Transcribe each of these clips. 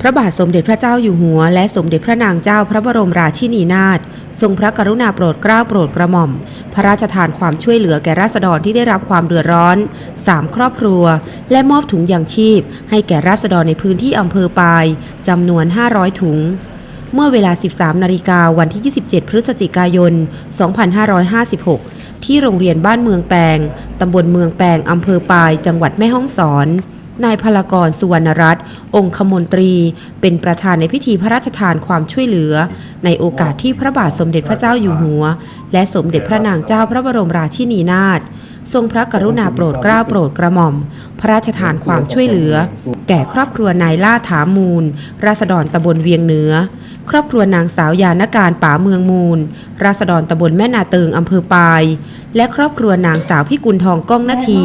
พระบาทสมเด็จพระเจ้าอยู่หัว และสมเด็จพระนางเจ้าพระบรมราชินีนาถทรงพระกรุณาโปรดเกล้าโปรดกระหม่อม พระราชทานความช่วยเหลือแก่ราษฎรที่ได้รับความเดือดร้อน 3 ครอบครัว และมอบถุงยางชีพ ให้แก่ราษฎรในพื้นที่อำเภอปายจำนวน 500 ถุง เมื่อเวลา 13 นาฬิกาวันที่ 27 พฤศจิกายน 2556 ที่โรงเรียนบ้านเมืองแปงตำบลเมืองแปงอำเภอปาย จังหวัดแม่ฮ่องสอน นายพลกรสุวรรณรัตน์องคมนตรี เป็นประธานในพิธีพระราชทานความช่วยเหลือ ในโอกาสที่พระบาทสมเด็จพระเจ้าอยู่หัว และสมเด็จพระนางเจ้าพระบรมราชินีนาถทรงพระกรุณาโปรดเกล้าโปรดกระหม่อม พระราชทานความช่วยเหลือ แก่ครอบครัวนายล่าถามูล ราษฎรตำบลเวียงเหนือ ครอบครัวนางสาวยานการป๋าเมืองมูล ราษฎรตำบลแม่นาเติงอำเภอปาย และครอบครัวนางสาวพิกุลทองก้องนาที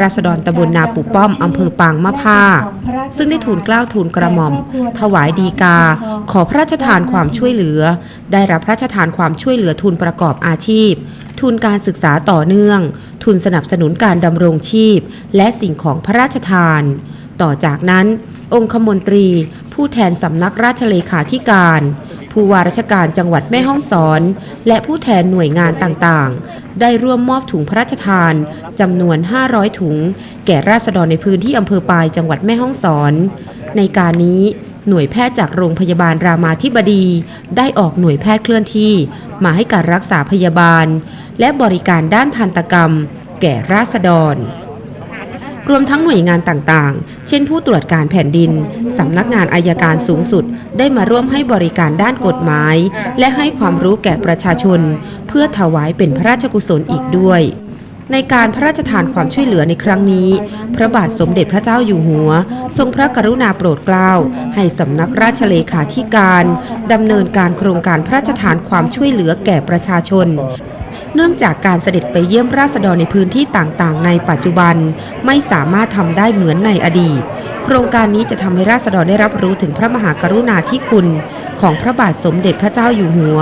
ราษฎรตำบลนาปุป้อมอำเภอปางมะผ้า ซึ่งได้ทูลเกล้าทูลกระหม่อม ถวายดีกา ขอพระราชทานความช่วยเหลือ ได้รับพระราชทานความช่วยเหลือทุนประกอบอาชีพ ทุนการศึกษาต่อเนื่อง ทุนสนับสนุนการดำรงชีพ และสิ่งของพระราชทาน ต่อจากนั้นองคมนตรี ผู้แทนสำนักราชเลขาธิการ ผู้ว่าราชการจังหวัดแม่ฮ่องสอน และผู้แทนหน่วยงานต่างๆ ได้ร่วมมอบถุงพระราชทานจำนวน 500 ถุง แก่ราษฎรในพื้นที่อำเภอปายจังหวัดแม่ฮ่องสอน ในการนี้หน่วยแพทย์จากโรงพยาบาลรามาธิบดี ได้ออกหน่วยแพทย์เคลื่อนที่ มาให้การรักษาพยาบาล และบริการด้านทันตกรรม แก่ราษฎร รวมทั้งหน่วยงานต่างๆ เช่นผู้ตรวจการแผ่นดิน สำนักงานอายการสูงสุด ได้มาร่วมให้บริการด้านกฎหมาย และให้ความรู้แก่ประชาชน เพื่อถวายเป็นพระราชกุศลอีกด้วย ในการพระราชทานความช่วยเหลือในครั้งนี้ พระบาทสมเด็จพระเจ้าอยู่หัว ทรงพระกรุณาโปรดเกล้า ให้สำนักราชเลขาธิการดำเนินการโครงการพระราชทานความช่วยเหลือแก่ประชาชน เนื่องจากการเสด็จไปเยี่ยมราษฎรในพื้นที่ต่างๆ ในปัจจุบัน ไม่สามารถทำได้เหมือนในอดีต โครงการนี้จะทำให้ราษฎรได้รับรู้ถึงพระมหากรุณาธิคุณ ของพระบาทสมเด็จพระเจ้าอยู่หัว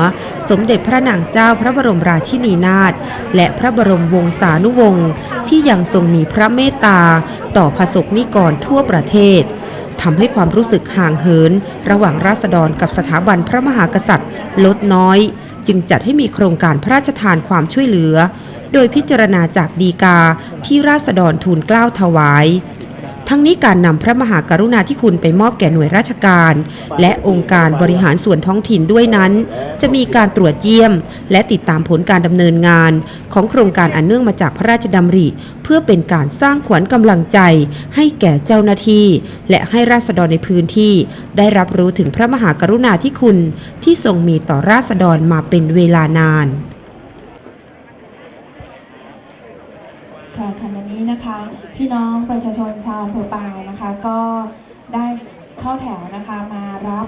สมเด็จพระนางเจ้าพระบรมราชินีนาถและพระบรมวงศานุวงศ์ที่ยังทรงมีพระเมตตา ต่อพระสกนิกรทั่วประเทศทำให้ความรู้สึกห่างเหิน ระหว่างราษฎรกับสถาบันพระมหากษัตริย์ ลดน้อย จึงจัดให้มีโครงการพระราชทานความช่วยเหลือ โดยพิจารณาจากดีกาที่ราษฎรทูลเกล้าถวาย ทั้งนี้การนำพระมหากรุณาธิคุณไปมอบแก่หน่วยราชการ และองค์การบริหารส่วนท้องถิ่นด้วยนั้น จะมีการตรวจเยี่ยม และติดตามผลการดำเนินงาน ของโครงการอันเนื่องมาจากพระราชดำริ เพื่อเป็นการสร้างขวัญกำลังใจ ให้แก่เจ้าหน้าที่ และให้ราษฎรในพื้นที่ ได้รับรู้ถึงพระมหากรุณาธิคุณ ที่ทรงมีต่อราษฎรมาเป็นเวลานาน ค่ะขณะนี้นะคะ พี่น้องประชาชนชาวอำเภอปายนะคะ ก็ได้เข้าแถวนะคะมารับ